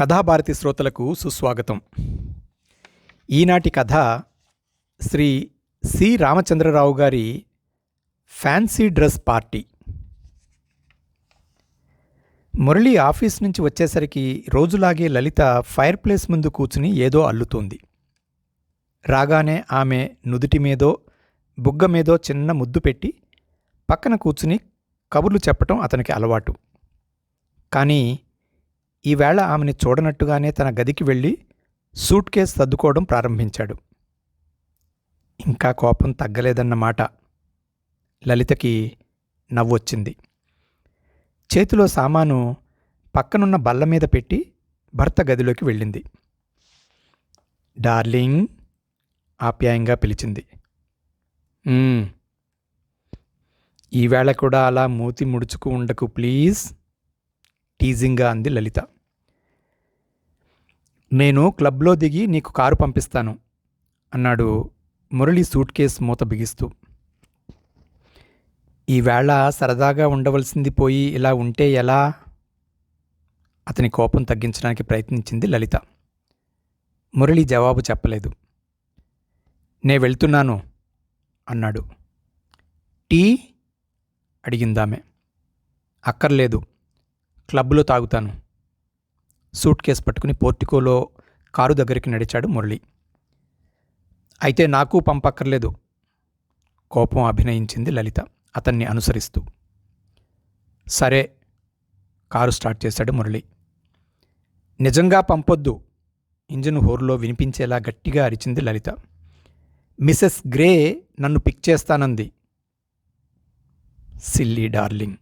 కథాభారతి శ్రోతలకు సుస్వాగతం. ఈనాటి కథ Sri C Ramachandrarao garu fancy dress party. Murali office నుంచి వచ్చేసరికి రోజులాగే లలిత ఫైర్ ప్లేస్ ముందు కూర్చుని ఏదో అల్లుతోంది. రాగానే ఆమె నుదుటి మీదో బుగ్గ మీదో చిన్న ముద్దు పెట్టి పక్కన కూర్చుని కబుర్లు చెప్పటం అతనికి అలవాటు. కానీ ఈవేళ ఆమెని చూడనట్టుగానే తన గదికి వెళ్ళి సూట్ కేస్ సర్దుకోవడం ప్రారంభించాడు. ఇంకా కోపం తగ్గలేదన్నమాట లలితకి నవ్వొచ్చింది. చేతిలో సామాను పక్కనున్న బల్ల మీద పెట్టి భర్త గదిలోకి వెళ్ళింది. డార్లింగ్ ఆప్యాయంగా పిలిచింది. ఈవేళ కూడా అలా మూతి ముడుచుకు ఉండకు ప్లీజ్. టీజింగ్గా అంది లలిత. నేను క్లబ్లో దిగి నీకు కారు పంపిస్తాను అన్నాడు మురళి సూట్ కేస్ మూత బిగిస్తూ. ఈవేళ సరదాగా ఉండవలసింది పోయి ఇలా ఉంటే ఎలా? అతని కోపం తగ్గించడానికి ప్రయత్నించింది లలిత. మురళి జవాబు చెప్పలేదు. నే వెళ్తున్నాను అన్నాడు. టీ? అడిగిందామె. అక్కర్లేదు. క్లబ్లో తాగుతాను. సూట్ కేస్ పట్టుకుని పోర్టికోలో కారు దగ్గరికి నడిచాడు మురళి. అయితే నాకు పంపక్కర్లేదు. కోపం అభినయించింది లలిత అతన్ని అనుసరిస్తూ. సరే కారు స్టార్ట్ చేశాడు మురళి. నిజంగా పంపొద్దు. ఇంజిన్ హోర్లో వినిపించేలా గట్టిగా అరిచింది లలిత. మిసెస్ గ్రే నన్ను పిక్ చేస్తానంది. Silly darling.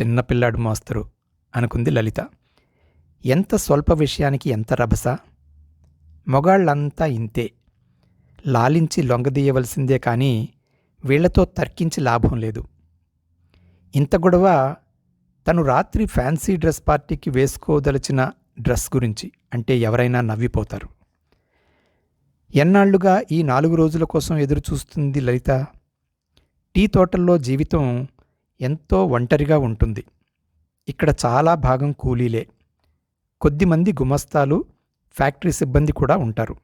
చిన్నపిల్లాడు మాస్తరు. అనుకుంది లలిత. ఎంత స్వల్ప విషయానికి ఎంత రభస? మొగాళ్ళంతా ఇంతే. లాలించి లొంగదీయవలసిందే కానీ వీళ్ళతో తర్కించి లాభం లేదు. ఇంత గొడవ తను రాత్రి ఫ్యాన్సీ డ్రెస్ పార్టీకి వేసుకోదలిచిన డ్రెస్ గురించి అంటే ఎవరైనా నవ్విపోతారు. ఎన్నాళ్ళుగా ఈ నాలుగు రోజుల కోసం ఎదురు చూస్తుంది లలిత. టీ తోటల్లో జీవితం ఎంతో ఒంటరిగా ఉంటుంది. ఇక్కడ చాలా భాగం కూలీలే. కొద్దిమంది గుమస్తాలు ఫ్యాక్టరీ సిబ్బంది కూడా ఉంటారు.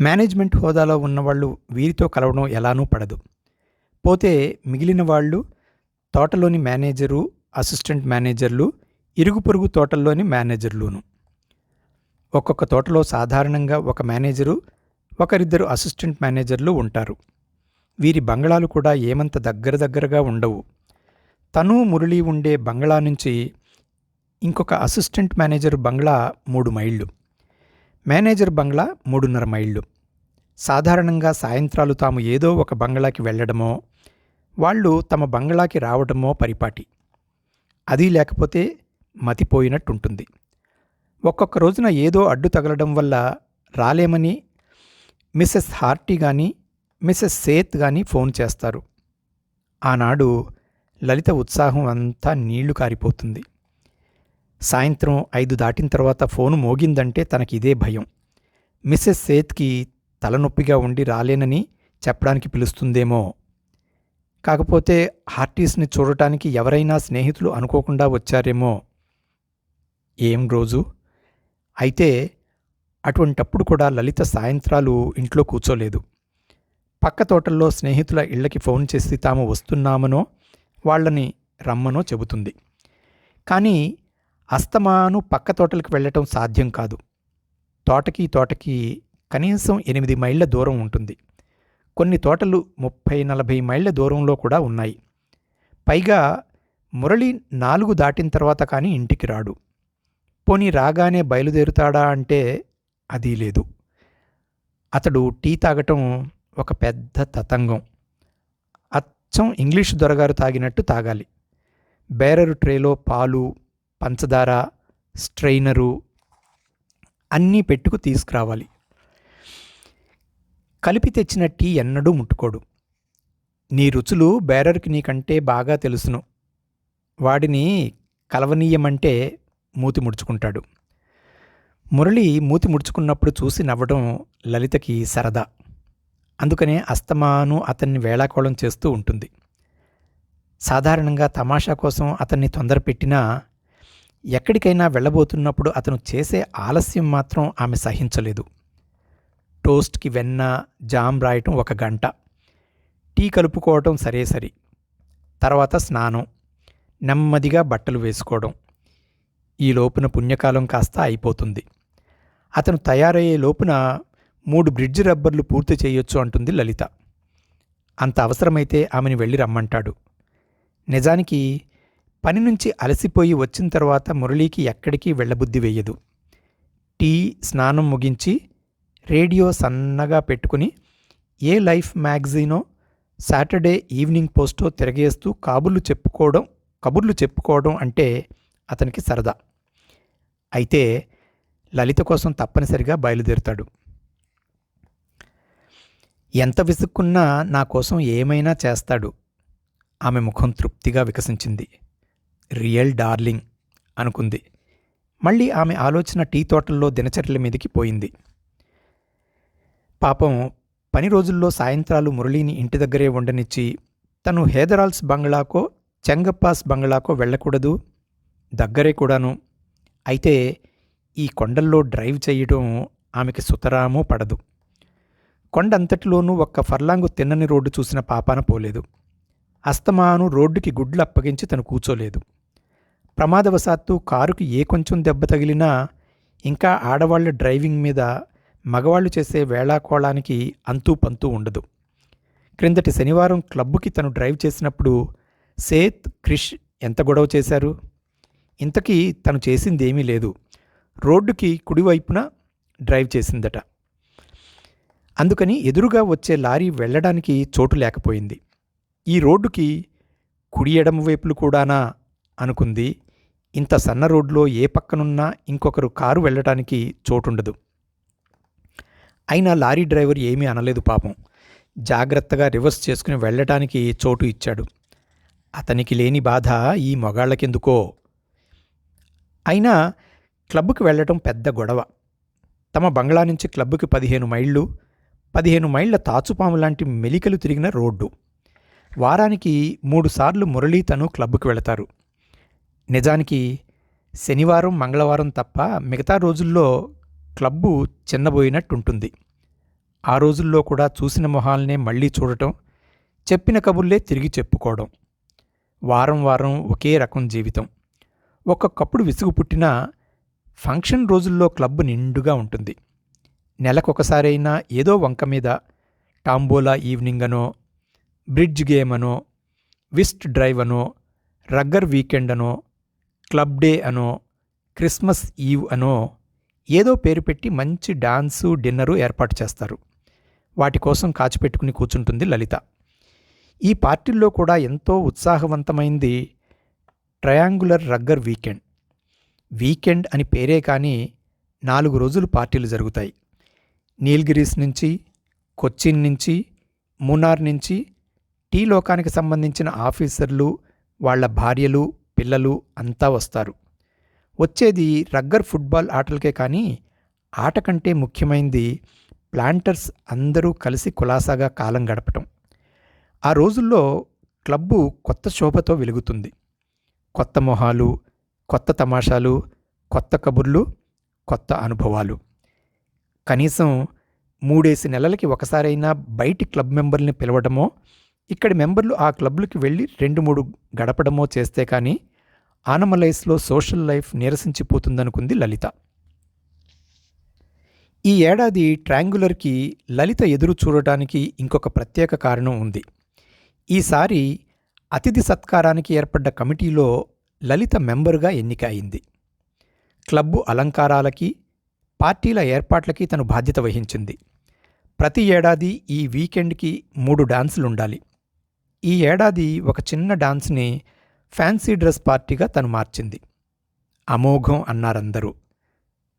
మేనేజ్మెంట్ హోదాలో ఉన్నవాళ్ళు వీరితో కలవడం ఎలానూ పడదు. పోతే మిగిలిన వాళ్ళు తోటలోని మేనేజరు అసిస్టెంట్ మేనేజర్లు ఇరుగు పొరుగు తోటల్లోని మేనేజర్లును. ఒక్కొక్క తోటలో సాధారణంగా ఒక మేనేజరు ఒకరిద్దరు అసిస్టెంట్ మేనేజర్లు ఉంటారు. వీరి బంగళాలు కూడా ఏమంత దగ్గర దగ్గరగా ఉండవు. తను మురళి ఉండే బంగ్లా నుంచి ఇంకొక అసిస్టెంట్ మేనేజర్ బంగ్లా మూడు మైళ్ళు. మేనేజర్ బంగ్లా మూడున్నర మైళ్ళు. సాధారణంగా సాయంత్రాలు తాము ఏదో ఒక బంగ్లాకి వెళ్ళడమో వాళ్ళు తమ బంగ్లాకి రావడమో పరిపాటి. అది లేకపోతే మతిపోయినట్టుంటుంది. ఒక్కొక్క రోజున ఏదో అడ్డు తగలడం వల్ల రాలేమని మిస్సెస్ హార్టీ కానీ మిస్సెస్ సేత్ కానీ ఫోన్ చేస్తారు. ఆనాడు లలిత ఉత్సాహం అంతా నీళ్ళు కారిపోతుంది. సాయంత్రం ఐదు దాటిన తర్వాత ఫోను మోగిందంటే తనకి ఇదే భయం. మిస్సెస్ సేత్కి తలనొప్పిగా ఉండి రాలేనని చెప్పడానికి పిలుస్తుందేమో. కాకపోతే హార్టీస్ని చూడటానికి ఎవరైనా స్నేహితులు అనుకోకుండా వచ్చారేమో. ఏం రోజు? అయితే అటువంటప్పుడు కూడా లలిత సాయంత్రాలు ఇంట్లో కూర్చోలేదు. పక్క తోటల్లో స్నేహితుల ఇళ్ళకి ఫోన్ చేసి తాము వస్తున్నామనో వాళ్ళని రమ్మనో చెబుతుంది. కానీ అస్తమాను పక్క తోటలకు వెళ్ళటం సాధ్యం కాదు. తోటకి తోటకి కనీసం ఎనిమిది మైళ్ళ దూరం ఉంటుంది. కొన్ని తోటలు ముప్పై నలభై మైళ్ళ దూరంలో కూడా ఉన్నాయి. పైగా మురళి నాలుగు దాటిన తర్వాత కానీ ఇంటికి రాడు. పోనీ రాగానే బయలుదేరుతాడా అంటే అది లేదు. అతడు టీ తాగటం ఒక పెద్ద తతంగం. అచ్చం ఇంగ్లీష్ దొరగారు తాగినట్టు తాగాలి. బేరరు ట్రేలో పాలు పంచదార స్ట్రైనరు అన్నీ పెట్టుకు తీసుకురావాలి. కలిపి తెచ్చిన టీ ఎన్నడూ ముట్టుకోడు. నీ రుచులు బేరర్కి నీకంటే బాగా తెలుసును. వాడిని కలవనీయమంటే మూతి ముడుచుకుంటాడు. మురళి మూతి ముడుచుకున్నప్పుడు చూసి నవ్వడం లలితకి సరదా. అందుకనే అస్తమాను అతన్ని వేళాకోళం చేస్తూ ఉంటుంది. సాధారణంగా తమాషా కోసం అతన్ని తొందర పెట్టినా ఎక్కడికైనా వెళ్ళబోతున్నప్పుడు అతను చేసే ఆలస్యం మాత్రం ఆమె సహించలేదు. టోస్ట్కి వెన్న జామ్ రాయటం ఒక గంట. టీ కలుపుకోవటం సరే సరి. తర్వాత స్నానం. నెమ్మదిగా బట్టలు వేసుకోవడం. ఈ లోపున పుణ్యకాలం కాస్త అయిపోతుంది. అతను తయారయ్యే లోపున మూడు బ్రిడ్జ్ రబ్బర్లు పూర్తి చేయొచ్చు అంటుంది లలిత. అంత అవసరమైతే ఆమెను వెళ్ళి రమ్మంటాడు. నిజానికి పని నుంచి అలసిపోయి వచ్చిన తర్వాత మురళీకి ఎక్కడికి వెళ్ళబుద్ధి వేయదు. టీ స్నానం ముగించి రేడియో సన్నగా పెట్టుకుని ఏ లైఫ్ మ్యాగజీనో సాటర్డే ఈవినింగ్ పోస్టో తిరగేస్తూ కాబుర్లు చెప్పుకోవడం కబుర్లు చెప్పుకోవడం అంటే అతనికి సరదా. అయితే లలిత కోసం తప్పనిసరిగా బయలుదేరుతాడు. ఎంత విసుక్కున్నా నా కోసం ఏమైనా చేస్తాడు. ఆమె ముఖం తృప్తిగా వికసించింది. రియల్ డార్లింగ్ అనుకుంది. మళ్ళీ ఆమె ఆలోచన టీ తోటల్లో దినచర్యల మీదకి పోయింది. పాపం పని రోజుల్లో సాయంత్రాలు మురళిని ఇంటి దగ్గరే ఉండనిచ్చి తను హేదరాల్స్ బంగ్లాకో చెంగప్పాస్ బంగ్లాకో వెళ్ళకూడదు. దగ్గరే కూడాను. అయితే ఈ కొండల్లో డ్రైవ్ చేయడం ఆమెకి సుతరామూ పడదు. కొండంతటిలోనూ ఒక్క ఫర్లాంగు తిన్నని రోడ్డు చూసిన పాపాన పోలేదు. అస్తమాను రోడ్డుకి గుడ్లు అప్పగించి తను కూర్చోలేదు. ప్రమాదవశాత్తు కారుకి ఏ కొంచెం దెబ్బ తగిలినా ఇంకా ఆడవాళ్ళ డ్రైవింగ్ మీద మగవాళ్ళు చేసే వేళాకోళానికి అంతూ పంతూ ఉండదు. క్రిందటి శనివారం క్లబ్బుకి తను డ్రైవ్ చేసినప్పుడు సేత్ క్రిష్ ఎంత గొడవ చేశారు? ఇంతకీ తను చేసిందేమీ లేదు. రోడ్డుకి కుడివైపున డ్రైవ్ చేసిందట. అందుకని ఎదురుగా వచ్చే లారీ వెళ్ళడానికి చోటు లేకపోయింది. ఈ రోడ్డుకి కుడి ఎడమ వైపులు కూడానా అనుకుంది. ఇంత సన్న రోడ్లో ఏ పక్కనున్నా ఇంకొకరు కారు వెళ్ళడానికి చోటుండదు. అయినా లారీ డ్రైవర్ ఏమీ అనలేదు పాపం. జాగ్రత్తగా రివర్స్ చేసుకుని వెళ్ళటానికి చోటు ఇచ్చాడు. అతనికి లేని బాధ ఈ మొగాళ్ళకెందుకో? అయినా క్లబ్కి వెళ్ళటం పెద్ద గొడవ. తమ బంగ్లా నుంచి క్లబ్కి పదిహేను మైళ్ళు పదిహేను మైళ్ళ తాచుపాము లాంటి మెలికలు తిరిగిన రోడ్డు. వారానికి మూడుసార్లు మురళీ తను క్లబ్కు వెళతారు. నిజానికి శనివారం మంగళవారం తప్ప మిగతా రోజుల్లో క్లబ్బు చిన్నబోయినట్టుంటుంది. ఆ రోజుల్లో కూడా చూసిన మొహాలనే మళ్ళీ చూడటం చెప్పిన కబుర్లే తిరిగి చెప్పుకోవడం. వారం వారం ఒకే రకం జీవితం. ఒక్కొక్కప్పుడు విసుగు పుట్టినా ఫంక్షన్ రోజుల్లో క్లబ్ నిండుగా ఉంటుంది. నెలకొకసారైనా ఏదో వంక మీద టాంబోలా ఈవినింగ్ అనో బ్రిడ్జ్ గేమ్ అనో విస్ట్ డ్రైవ్ అనో రగ్గర్ వీకెండ్ అనో క్లబ్ డే అనో క్రిస్మస్ ఈవ్ అనో ఏదో పేరు పెట్టి మంచి డాన్సు డిన్నరు ఏర్పాటు చేస్తారు. వాటి కోసం కాచిపెట్టుకుని కూర్చుంటుంది లలిత. ఈ పార్టీల్లో కూడా ఎంతో ఉత్సాహవంతమైంది ట్రయాంగులర్ రగ్గర్ వీకెండ్. వీకెండ్ అని పేరే కానీ నాలుగు రోజులు పార్టీలు జరుగుతాయి. నీల్గిరీస్ నుంచి కొచ్చిన్ నుంచి మునార్ నుంచి టీ లోకానికి సంబంధించిన ఆఫీసర్లు వాళ్ళ భార్యలు పిల్లలు అంతా వస్తారు. వచ్చేది రగ్గర్ ఫుట్బాల్ ఆటలకే కానీ ఆట కంటే ముఖ్యమైనది ప్లాంటర్స్ అందరూ కలిసి కులాసాగా కాలం గడపటం. ఆ రోజుల్లో క్లబ్బు కొత్త శోభతో వెలుగుతుంది. కొత్త మొహాలు కొత్త తమాషాలు కొత్త కబుర్లు కొత్త అనుభవాలు. కనీసం మూడేసి నెలలకి ఒకసారైనా బయటి క్లబ్ మెంబర్ని పిలవడమో ఇక్కడి మెంబర్లు ఆ క్లబ్లకి వెళ్ళి రెండు మూడు గడపడమో చేస్తే కానీ ఆనమలైస్లో సోషల్ లైఫ్ నీరసించిపోతుందనుకుంది లలిత. ఈ ఏడాది ట్రాంగులర్కి లలిత ఎదురు చూడటానికి ఇంకొక ప్రత్యేక కారణం ఉంది. ఈసారి అతిథి సత్కారానికి ఏర్పడ్డ కమిటీలో లలిత మెంబరుగా ఎన్నిక అయింది క్లబ్బు అలంకారాలకి పార్టీల ఏర్పాట్లకి తను బాధ్యత వహించింది. ప్రతి ఏడాది ఈ వీకెండ్కి మూడు డాన్సులుండాలి ఈ ఏడాది ఒక చిన్న డాన్స్ని ఫ్యాన్సీ డ్రెస్ పార్టీగా తను మార్చింది. అమోఘం అన్నారందరూ.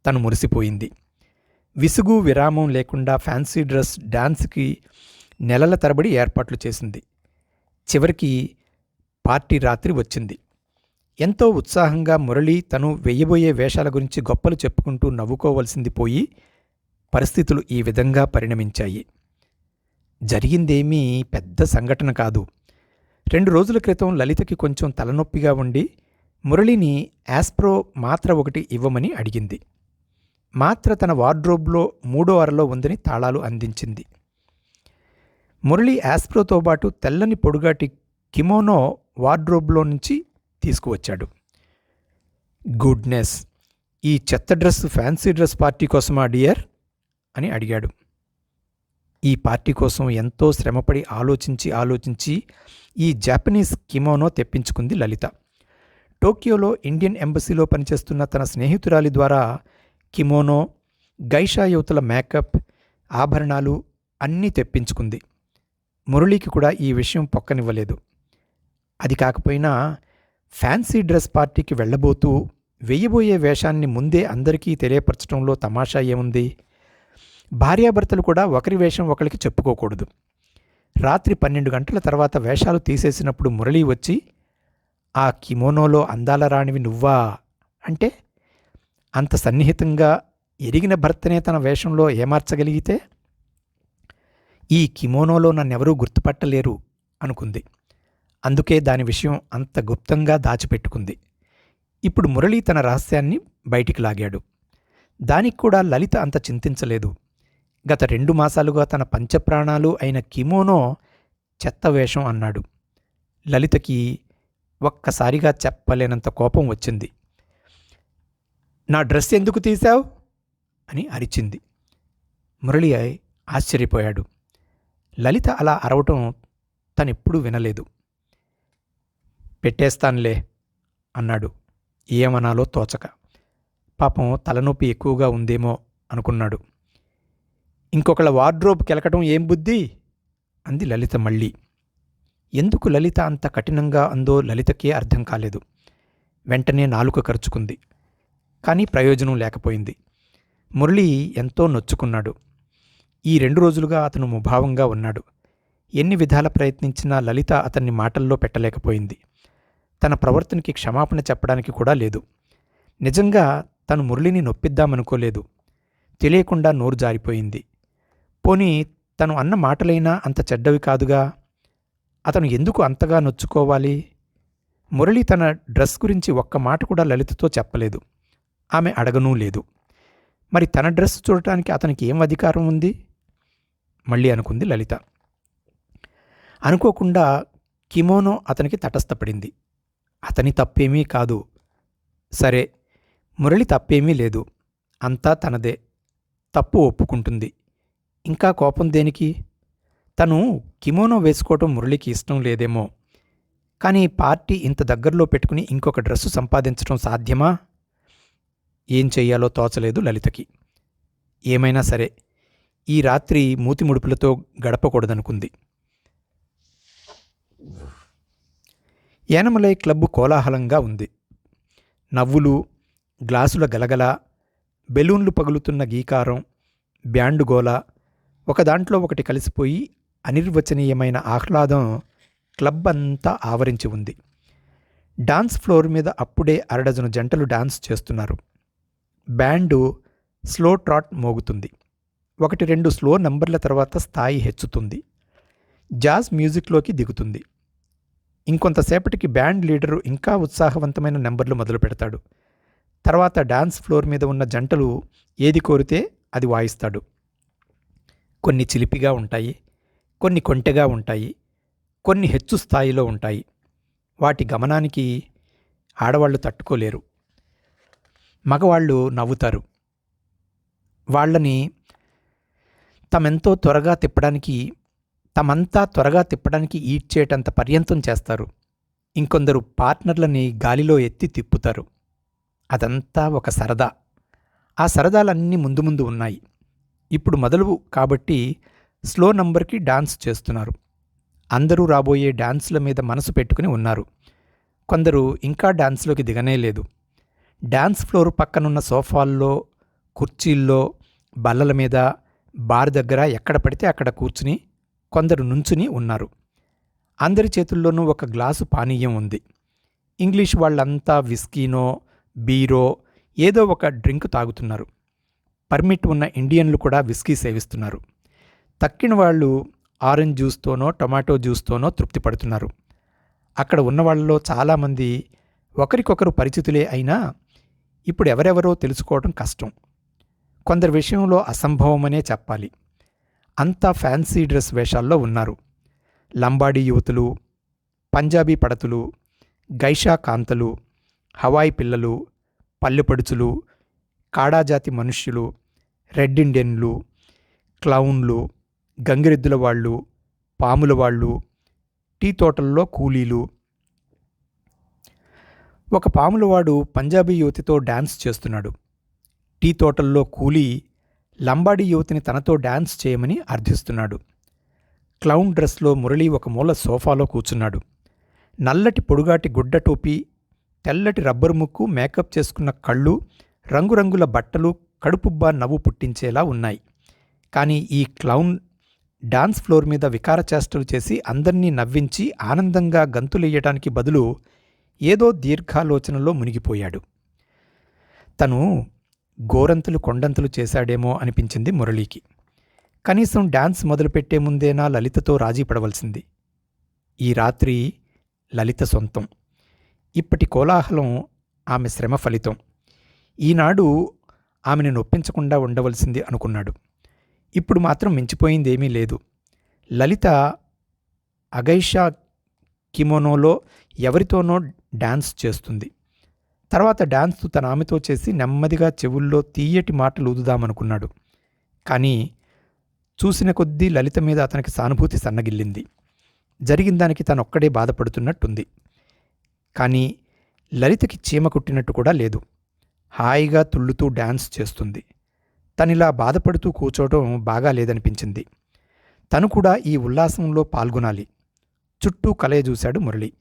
తను మురిసిపోయింది. విసుగు విరామం లేకుండా ఫ్యాన్సీ డ్రెస్ డాన్స్కి నెలల తరబడి ఏర్పాట్లు చేసింది. చివరికి పార్టీ రాత్రి వచ్చింది. ఎంతో ఉత్సాహంగా మురళి తను వెయ్యబోయే వేషాల గురించి గొప్పలు చెప్పుకుంటూ నవ్వుకోవలసింది పోయి పరిస్థితులు ఈ విధంగా పరిణమించాయి. జరిగిందేమీ పెద్ద సంఘటన కాదు. రెండు రోజుల క్రితం లలితకి కొంచెం తలనొప్పిగా ఉండి మురళిని యాస్ప్రో మాత్ర ఒకటి ఇవ్వమని అడిగింది. మాత్ర తన వార్డ్రోబ్లో మూడో అరలో ఉందని తాళాలు అందించింది. మురళి యాస్ప్రోతో పాటు తెల్లని పొడుగాటి కిమోనో వార్డ్రోబ్లో నుంచి తీసుకువచ్చాడు. గుడ్నెస్ ఈ చెత్త డ్రెస్ ఫ్యాన్సీ డ్రెస్ పార్టీ కోసమా డియర్? అని అడిగాడు. ఈ పార్టీ కోసం ఎంతో శ్రమపడి ఆలోచించి ఆలోచించి ఈ జాపనీస్ కిమోనో తెప్పించుకుంది లలిత. టోక్యోలో ఇండియన్ ఎంబసీలో పనిచేస్తున్న తన స్నేహితురాలి ద్వారా కిమోనో గైషా యువతల మేకప్ ఆభరణాలు అన్నీ తెప్పించుకుంది. మురళికి కూడా ఈ విషయం పొక్కనివ్వలేదు. అది కాకపోయినా ఫ్యాన్సీ డ్రెస్ పార్టీకి వెళ్ళబోతూ వెయ్యబోయే వేషాన్ని ముందే అందరికీ తెలియపరచడంలో తమాషా ఏముంది? భార్యాభర్తలు కూడా ఒకరి వేషం ఒకరికి చెప్పుకోకూడదు. రాత్రి పన్నెండు గంటల తర్వాత వేషాలు తీసేసినప్పుడు మురళి వచ్చి ఆ కిమోనోలో అందాల రాణివి నువ్వా? అంటే అంత సన్నిహితంగా ఎరిగిన భర్తనే తన వేషంలో ఏమార్చగలిగితే? ఈ కిమోనోలో నన్నెవరూ గుర్తుపట్టలేరు అనుకుంది. అందుకే దాని విషయం అంత గుప్తంగా దాచిపెట్టుకుంది. ఇప్పుడు మురళి తన రహస్యాన్ని బయటికి లాగాడు. దానికి కూడా లలిత అంత చింతించలేదు. గత రెండు మాసాలుగా తన పంచప్రాణాలు అయిన కిమోనో చెత్త వేషం అన్నాడు. లలితకి ఒక్కసారిగా చెప్పలేనంత కోపం వచ్చింది. నా డ్రెస్ ఎందుకు తీశావు? అని అరిచింది. మురళి ఆశ్చర్యపోయాడు. లలిత అలా అరవటం తనెప్పుడూ వినలేదు. పెట్టేస్తానులే అన్నాడు. ఏమనాలో తోచక. పాపం తలనొప్పి ఎక్కువగా ఉందేమో అనుకున్నాడు. ఇంకొకళ్ళ వార్డ్రోబ్ కెలకటం ఏం బుద్ధి? అంది లలిత మళ్ళీ. ఎందుకు లలిత అంత కఠినంగా అందో లలితకే అర్థం కాలేదు. వెంటనే నాలుక ఖర్చుకుంది కానీ ప్రయోజనం లేకపోయింది. మురళి ఎంతో నొచ్చుకున్నాడు. ఈ రెండు రోజులుగా అతను ముభావంగా ఉన్నాడు. ఎన్ని విధాల ప్రయత్నించినా లలిత అతన్ని మాటల్లో పెట్టలేకపోయింది. తన ప్రవర్తనకి క్షమాపణ చెప్పడానికి కూడా లేదు. నిజంగా తను మురళిని నొప్పిద్దామనుకోలేదు. తెలియకుండా నోరు జారిపోయింది. పోనీ తను అన్న మాటలైనా అంత చెడ్డవి కాదుగా? అతను ఎందుకు అంతగా నొచ్చుకోవాలి? మురళి తన డ్రెస్ గురించి ఒక్క మాట కూడా లలితతో చెప్పలేదు. ఆమె అడగనూ లేదు. మరి తన డ్రెస్ చూడటానికి అతనికి ఏం అధికారం ఉంది? మళ్ళీ అనుకుంది లలిత. అనుకోకుండా కిమోనో అతనికి తటస్థపడింది. అతని తప్పేమీ కాదు. సరే మురళి తప్పేమీ లేదు. అంతా తనదే. తప్పు ఒప్పుకుంటుంది. ఇంకా కోపం దేనికి? తను కిమోనో వేసుకోవటం మురళికి ఇష్టం లేదేమో. కానీ పార్టీ ఇంత దగ్గరలో పెట్టుకుని ఇంకొక డ్రెస్సు సంపాదించడం సాధ్యమా? ఏం చెయ్యాలో తోచలేదు లలితకి. ఏమైనా సరే ఈ రాత్రి మూతి ముడుపులతో గడపకూడదనుకుంది. యానమలై క్లబ్బు కోలాహలంగా ఉంది. నవ్వులు గ్లాసుల గలగల బెలూన్లు పగులుతున్న గీకారం బ్యాండు గోల ఒక దాంట్లో ఒకటి కలిసిపోయి అనిర్వచనీయమైన ఆహ్లాదం క్లబ్ అంతా ఆవరించి ఉంది. డాన్స్ ఫ్లోర్ మీద అప్పుడే అరడజను జంటలు డాన్స్ చేస్తున్నారు. బ్యాండు స్లో ట్రాట్ మోగుతుంది. ఒకటి రెండు స్లో నంబర్ల తర్వాత స్థాయి హెచ్చుతుంది. జాజ్ మ్యూజిక్లోకి దిగుతుంది. ఇంకొంతసేపటికి బ్యాండ్ లీడరు ఇంకా ఉత్సాహవంతమైన నెంబర్లు మొదలు పెడతాడు. తర్వాత డాన్స్ ఫ్లోర్ మీద ఉన్న జంటలు ఏది కోరితే అది వాయిస్తాడు. కొన్ని చిలిపిగా ఉంటాయి కొన్ని కొంటెగా ఉంటాయి కొన్ని హెచ్చు స్థాయిలో ఉంటాయి. వాటి గమనానికి ఆడవాళ్ళు తట్టుకోలేరు. మగవాళ్ళు నవ్వుతారు. వాళ్ళని తమెంతో త్వరగా తిప్పడానికి తమంతా త్వరగా తిప్పడానికి ఈడ్చేటంత పర్యంతం చేస్తారు. ఇంకొందరు పార్ట్నర్లని గాలిలో ఎత్తి తిప్పుతారు. అదంతా ఒక సరదా. ఆ సరదాలన్నీ ముందు ముందు ఉన్నాయి. ఇప్పుడు మొదలు కాబట్టి స్లో నంబర్కి డాన్స్ చేస్తున్నారు. అందరూ రాబోయే డాన్సుల మీద మనసు పెట్టుకుని ఉన్నారు. కొందరు ఇంకా డాన్స్లోకి దిగనే లేదు. డాన్స్ ఫ్లోర్ పక్కనున్న సోఫాల్లో కుర్చీల్లో బల్లల మీద బార్ దగ్గర ఎక్కడ పడితే అక్కడ కూర్చుని కొందరు నుంచుని ఉన్నారు. అందరి చేతుల్లోనూ ఒక గ్లాసు పానీయం ఉంది. ఇంగ్లీష్ వాళ్ళంతా విస్కీనో బీరో ఏదో ఒక డ్రింక్ తాగుతున్నారు. పర్మిట్ ఉన్న ఇండియన్లు కూడా విస్కీ సేవిస్తున్నారు. తక్కిన వాళ్ళు ఆరెంజ్ జ్యూస్తోనో టొమాటో జ్యూస్తోనో తృప్తి పడుతున్నారు. అక్కడ ఉన్న వాళ్ళలో చాలామంది ఒకరికొకరు పరిచితులే అయినా ఇప్పుడు ఎవరెవరో తెలుసుకోవడం కష్టం. కొందరి విషయంలో అసంభవమనే చెప్పాలి. అంతా ఫ్యాన్సీ డ్రెస్ వేషాల్లో ఉన్నారు. లంబాడీ యువతులు పంజాబీ పడతులు గైషా కాంతలు హవాయి పిల్లలు పల్లెపడుచులు కాడాజాతి మనుష్యులు రెడ్ ఇండియన్లు క్లౌన్లు గంగిరెద్దుల వాళ్ళు పాముల వాళ్ళు టీ తోటల్లో కూలీలు. ఒక పాములవాడు పంజాబీ యువతితో డాన్స్ చేస్తున్నాడు. టీ తోటల్లో కూలీ లంబాడీ యువతిని తనతో డాన్స్ చేయమని అర్థిస్తున్నాడు. క్లౌన్ డ్రెస్లో మురళి ఒక మూల సోఫాలో కూర్చున్నాడు. నల్లటి పొడుగాటి గుడ్డ టోపీ తెల్లటి రబ్బరు ముక్కు మేకప్ చేసుకున్న కళ్ళు రంగురంగుల బట్టలు కడుపుబ్బా నవ్వు పుట్టించేలా ఉన్నాయి. కానీ ఈ క్లౌన్ డాన్స్ ఫ్లోర్ మీద వికార చేష్టలు చేసి అందర్నీ నవ్వించి ఆనందంగా గంతులెయ్యటానికి బదులు ఏదో దీర్ఘాలోచనలో మునిగిపోయాడు. తను గోరంతులు కొండంతులు చేశాడేమో అనిపించింది మురళీకి. కనీసం డాన్స్ మొదలుపెట్టే ముందేనా లలితతో రాజీ పడవలసింది. ఈ రాత్రి లలిత సొంతం. ఇప్పటి కోలాహలం ఆమె శ్రమ ఫలితం. ఈనాడు ఆమెను నొప్పించకుండా ఉండవలసింది అనుకున్నాడు. ఇప్పుడు మాత్రం మించిపోయిందేమీ లేదు. లలిత అగైషా కిమోనోలో ఎవరితోనో డాన్స్ చేస్తుంది. తర్వాత డాన్స్తో తన ఆమెతో చేసి నెమ్మదిగా చెవుల్లో తీయటి మాటలు ఊదుదామనుకున్నాడు. కానీ చూసిన కొద్దీ లలిత మీద అతనికి సానుభూతి సన్నగిల్లింది. జరిగిన దానికి తనొక్కడే బాధపడుతున్నట్టుంది. కానీ లలితకి చీమ కుట్టినట్టు కూడా లేదు. హాయిగా తుళ్ళుతూ డాన్స్ చేస్తుంది. తనిలా బాధపడుతూ కూర్చోవడం బాగా లేదనిపించింది. తను కూడా ఈ ఉల్లాసంలో పాల్గొనాలి. చుట్టూ కలయ చూశాడు మురళి.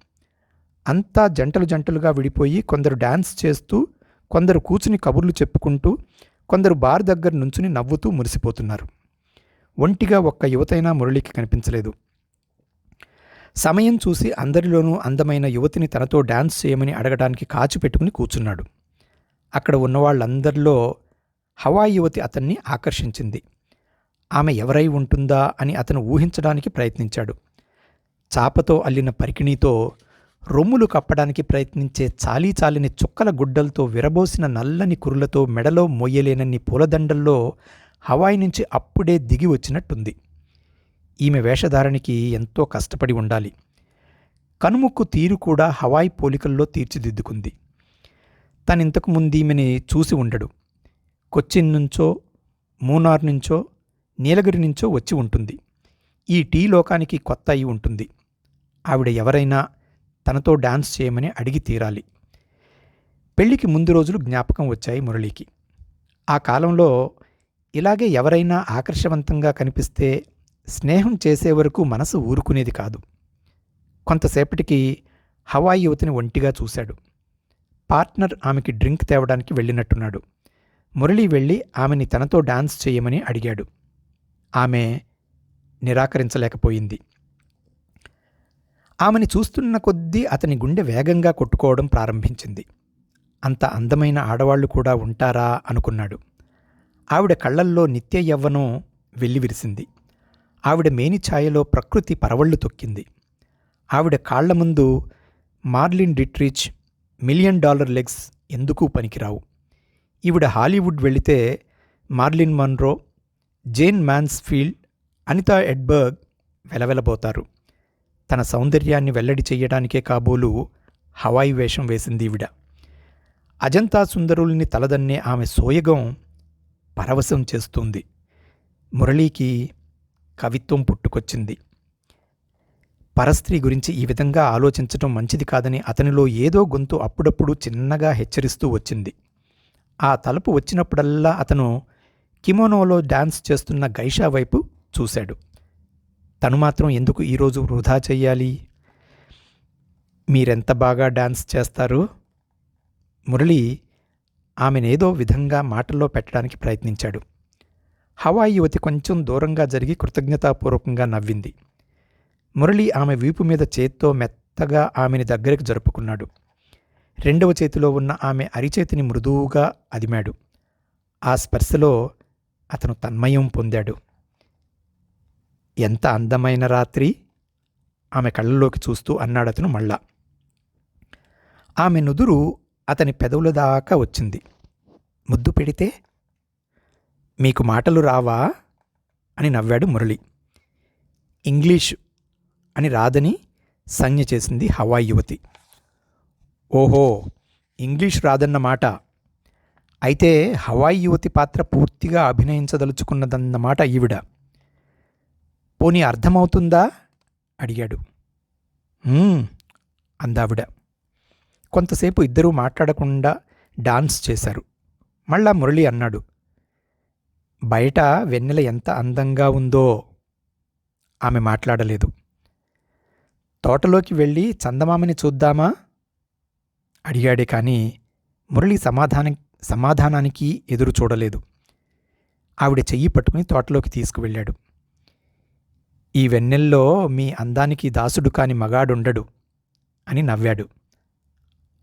అంతా జంటలు జంటలుగా విడిపోయి కొందరు డ్యాన్స్ చేస్తూ కొందరు కూచుని కబుర్లు చెప్పుకుంటూ కొందరు బార్ దగ్గర నుంచుని నవ్వుతూ మురిసిపోతున్నారు. ఒంటిగా ఒక్క యువతైనా మురళికి కనిపించలేదు. సమయం చూసి అందరిలోనూ అందమైన యువతిని తనతో డ్యాన్స్ చేయమని అడగడానికి కాచి పెట్టుకుని కూర్చున్నాడు. అక్కడ ఉన్నవాళ్ళందరిలో హవాయి యువతి అతన్ని ఆకర్షించింది. ఆమె ఎవరై ఉంటుందా అని అతను ఊహించడానికి ప్రయత్నించాడు. చాపతో అల్లిన పరికిణీతో రొమ్ములు కప్పడానికి ప్రయత్నించే చాలీ చాలిని చుక్కల గుడ్డలతో విరబోసిన నల్లని కురులతో మెడలో మొయ్యలేనన్ని పూలదండల్లో హవాయి నుంచి అప్పుడే దిగి వచ్చినట్టుంది. ఈమె వేషధారణకి ఎంతో కష్టపడి ఉండాలి. కనుముక్కు తీరు కూడా హవాయి పోలికల్లో తీర్చిదిద్దుకుంది. తనింతకు ముందు ఈమెని చూసి ఉండడు. కొచ్చిన్ నుంచో మూనార్ నుంచో నీలగిరి నుంచో వచ్చి ఉంటుంది. ఈ టీ లోకానికి కొత్త అయి ఉంటుంది. ఆవిడ ఎవరైనా తనతో డాన్స్ చేయమని అడిగి తీరాలి. పెళ్ళికి ముందు రోజులు జ్ఞాపకం వచ్చాయి మురళికి. ఆ కాలంలో ఇలాగే ఎవరైనా ఆకర్షవంతంగా కనిపిస్తే స్నేహం చేసే వరకు మనసు ఊరుకునేది కాదు. కొంతసేపటికి హవాయి యువతిని ఒంటిగా చూశాడు. పార్ట్నర్ ఆమెకి డ్రింక్ తేవడానికి వెళ్ళినట్టున్నాడు. మురళి వెళ్ళి ఆమెని తనతో డాన్స్ చేయమని అడిగాడు. ఆమె నిరాకరించలేకపోయింది. ఆమెని చూస్తున్న కొద్దీ అతని గుండె వేగంగా కొట్టుకోవడం ప్రారంభించింది. అంత అందమైన ఆడవాళ్ళు కూడా ఉంటారా? అనుకున్నాడు. ఆవిడ కళ్ళల్లో నిత్య యవ్వనం వెల్లివిరిసింది. ఆవిడ మేని ఛాయలో ప్రకృతి పరవళ్ళు తొక్కింది. ఆవిడ కాళ్ళ ముందు Marlene Dietrich million dollar legs ఎందుకు పనికిరావు? ఈవిడ హాలీవుడ్ వెళితే Marilyn Monroe Jayne Mansfield Anita Ekberg వెలవెలబోతారు. తన సౌందర్యాన్ని వెల్లడి చెయ్యడానికే కాబోలు హవాయి వేషం వేసింది ఈవిడ అజంతా సుందరుల్ని తలదన్నే ఆమె సోయగం పరవశం చేస్తుంది. మురళీకి కవిత్వం పుట్టుకొచ్చింది. పరస్త్రీ గురించి ఈ విధంగా ఆలోచించటం మంచిది కాదని అతనిలో ఏదో గొంతు అప్పుడప్పుడు చిన్నగా హెచ్చరిస్తూ వచ్చింది. ఆ తలుపు వచ్చినప్పుడల్లా అతను కిమోనోలో డాన్స్ చేస్తున్న గైషా వైపు చూశాడు. తను మాత్రం ఎందుకు ఈరోజు వృధా చెయ్యాలి? మీరెంత బాగా డాన్స్ చేస్తారు? మురళి ఆమెనేదో విధంగా మాటల్లో పెట్టడానికి ప్రయత్నించాడు. హవాయి యువతి కొంచెం దూరంగా జరిగి కృతజ్ఞతాపూర్వకంగా నవ్వింది. మురళి ఆమె వీపు మీద చేత్తో మెత్తగా ఆమెని దగ్గరికి జరుపుకున్నాడు. రెండవ చేతిలో ఉన్న ఆమె అరిచేతిని మృదువుగా అదిమాడు. ఆ స్పర్శలో అతను తన్మయం పొందాడు. ఎంత అందమైన రాత్రి? ఆమె కళ్ళలోకి చూస్తూ అన్నాడతను మళ్ళా. ఆమె నుదురు అతని పెదవుల దాకా వచ్చింది. ముద్దు పెడితే మీకు మాటలు రావా? అని నవ్వాడు మురళి. ఇంగ్లీషు అని రాదని సంజ్ఞ చేసింది హవాయి యువతి. ఓహో ఇంగ్లీష్ రాదన్న మాట. అయితే హవాయి యువతి పాత్ర పూర్తిగా అభినయించదలుచుకున్నదన్నమాట ఈవిడ. పోనీ అర్థమవుతుందా? అడిగాడు. అందావిడ. కొంతసేపు ఇద్దరూ మాట్లాడకుండా డాన్స్ చేశారు. మళ్ళా మురళి అన్నాడు. బయట వెన్నెల ఎంత అందంగా ఉందో ఆమె మాట్లాడలేదు. తోటలోకి వెళ్ళి చందమామని చూద్దామా? అడిగాడే కానీ మురళి సమాధానం సమాధానానికి ఎదురు చూడలేదు. ఆవిడ చెయ్యి పట్టుకుని తోటలోకి తీసుకువెళ్ళాడు. ఈ వెన్నెల్లో మీ అందానికి దాసుడు కాని మగాడుండడు అని నవ్వాడు.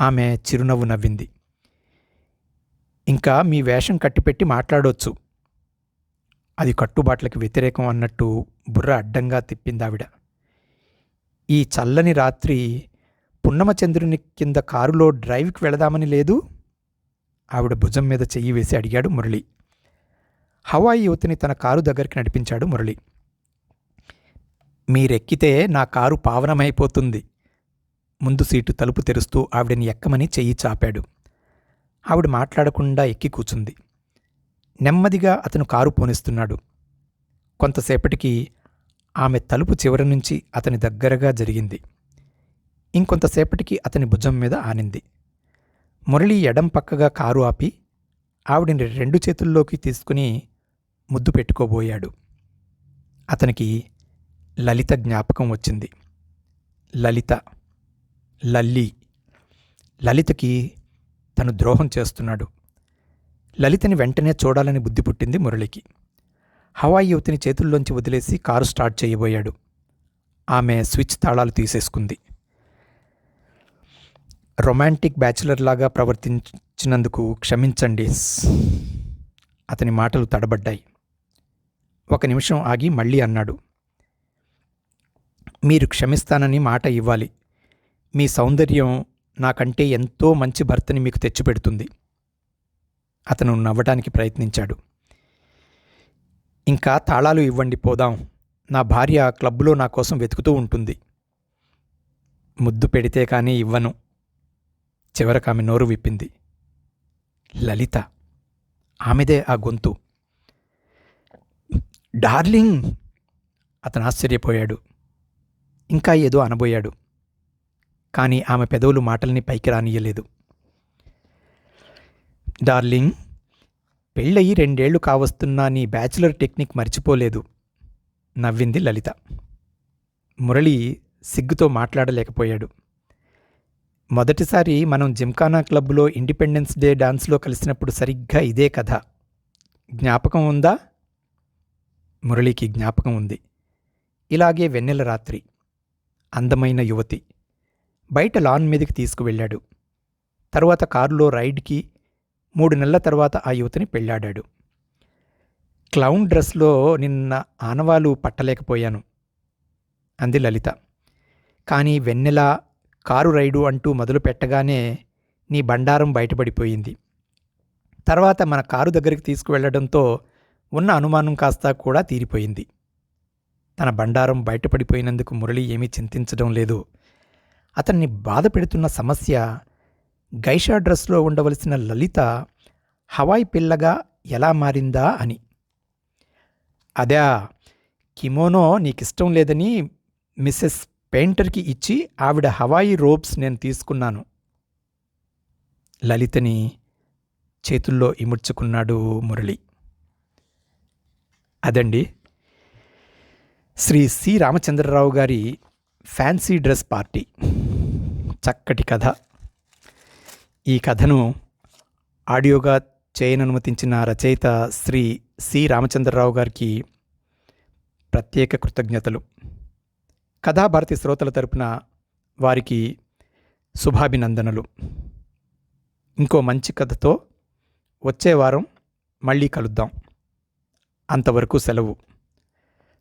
ఆమె చిరునవ్వు నవ్వింది. ఇంకా మీ వేషం కట్టిపెట్టి మాట్లాడొచ్చు. అది కట్టుబాట్లకి వ్యతిరేకం అన్నట్టు బుర్ర అడ్డంగా తిప్పిందావిడ. ఈ చల్లని రాత్రి పున్నమచంద్రుని కింద కారులో డ్రైవ్కి వెళదామని లేదు? ఆవిడ భుజం మీద చెయ్యి వేసి అడిగాడు మురళి. హవాయి యువతిని తన కారు దగ్గరికి నడిపించాడు మురళి. మీరెక్కితే నా కారు పావనమైపోతుంది. ముందు సీటు తలుపు తెరుస్తూ ఆవిడని ఎక్కమని చెయ్యి చాపాడు. ఆవిడ మాట్లాడకుండా ఎక్కి కూచుంది. నెమ్మదిగా అతను కారు పోనిస్తున్నాడు. కొంతసేపటికి ఆమె తలుపు చివరి నుంచి అతని దగ్గరగా జరిగింది. ఇంకొంతసేపటికి అతని భుజం మీద ఆనింది. మురళి ఎడం పక్కగా కారు ఆపి ఆవిడని రెండు చేతుల్లోకి తీసుకుని ముద్దు పెట్టుకోబోయాడు. అతనికి లలిత జ్ఞాపకం వచ్చింది. లలిత లల్లి. లలితకి తను ద్రోహం చేస్తున్నాడు. లలితని వెంటనే చూడాలని బుద్ధి పుట్టింది మురళికి. హవాయి యువతిని చేతుల్లోంచి వదిలేసి కారు స్టార్ట్ చేయబోయాడు. ఆమె స్విచ్ తాళాలు తీసేసుకుంది. రొమాంటిక్ బ్యాచులర్ లాగా ప్రవర్తించినందుకు క్షమించండి అతని మాటలు తడబడ్డాయి. ఒక నిమిషం ఆగి మళ్ళీ అన్నాడు. మీరు క్షమిస్తానని మాట ఇవ్వాలి. మీ సౌందర్యం నాకంటే ఎంతో మంచి భర్తని మీకు తెచ్చిపెడుతుంది. అతను నవ్వడానికి ప్రయత్నించాడు. ఇంకా తాళాలు ఇవ్వండి పోదాం. నా భార్య క్లబ్లో నా కోసం వెతుకుతూ ఉంటుంది. ముద్దు పెడితే కానీ ఇవ్వను. చివరకు ఆమె నోరు విప్పింది. లలిత ఆమెదే ఆ గొంతు. డార్లింగ్! అతను ఆశ్చర్యపోయాడు. ఇంకా ఏదో అనబోయాడు. కానీ ఆమె పెదవులు మాటల్ని పైకి రానియలేదు డార్లింగ్ పెళ్ళయి రెండేళ్ళు కావస్తున్నా నీ బ్యాచులర్ టెక్నిక్ మర్చిపోలేదు నవ్వింది లలిత. మురళి సిగ్గుతో మాట్లాడలేకపోయాడు. మొదటిసారి మనం జిమ్ఖానా క్లబ్లో ఇండిపెండెన్స్ డే డాన్స్లో కలిసినప్పుడు సరిగ్గా ఇదే కథ. జ్ఞాపకం ఉందా? మురళికి జ్ఞాపకం ఉంది. ఇలాగే వెన్నెల రాత్రి. అందమైన యువతి. బయట లాన్ మీదకి తీసుకువెళ్ళాడు. తరువాత కారులో రైడ్కి మూడు నెలల తర్వాత ఆ యువతిని పెళ్ళాడాడు. క్లౌన్ డ్రెస్లో నిన్న ఆనవాలు పట్టలేకపోయాను. అంది లలిత. కానీ వెన్నెల కారు రైడు అంటూ మొదలు పెట్టగానే నీ బండారం బయటపడిపోయింది. తర్వాత మన కారు దగ్గరికి తీసుకువెళ్ళడంతో ఉన్న అనుమానం కాస్త కూడా తీరిపోయింది. తన బండారం బయటపడిపోయినందుకు మురళి ఏమీ చింతించడం లేదు. అతన్ని బాధ పెడుతున్న సమస్య గైషా డ్రెస్లో ఉండవలసిన లలిత హవాయి పిల్లగా ఎలా మారిందా అని. అదే కిమోనో నీకిష్టం లేదని మిస్సెస్ పెయింటర్కి ఇచ్చి ఆవిడ హవాయి రోబ్స్ నేను తీసుకున్నాను. లలితని చేతుల్లో ఇముడ్చుకున్నాడు మురళి. అదండి శ్రీ సి రామచంద్రరావు గారి ఫ్యాన్సీ డ్రెస్ పార్టీ. చక్కటి కథ. ఈ కథను ఆడియోగా చేయననుమతించిన రచయిత శ్రీ సి రామచంద్రరావు గారికి ప్రత్యేక కృతజ్ఞతలు. కథాభారతి శ్రోతల తరపున వారికి శుభాభినందనలు. ఇంకో మంచి కథతో వచ్చే వారం మళ్ళీ కలుద్దాం. అంతవరకు సెలవు.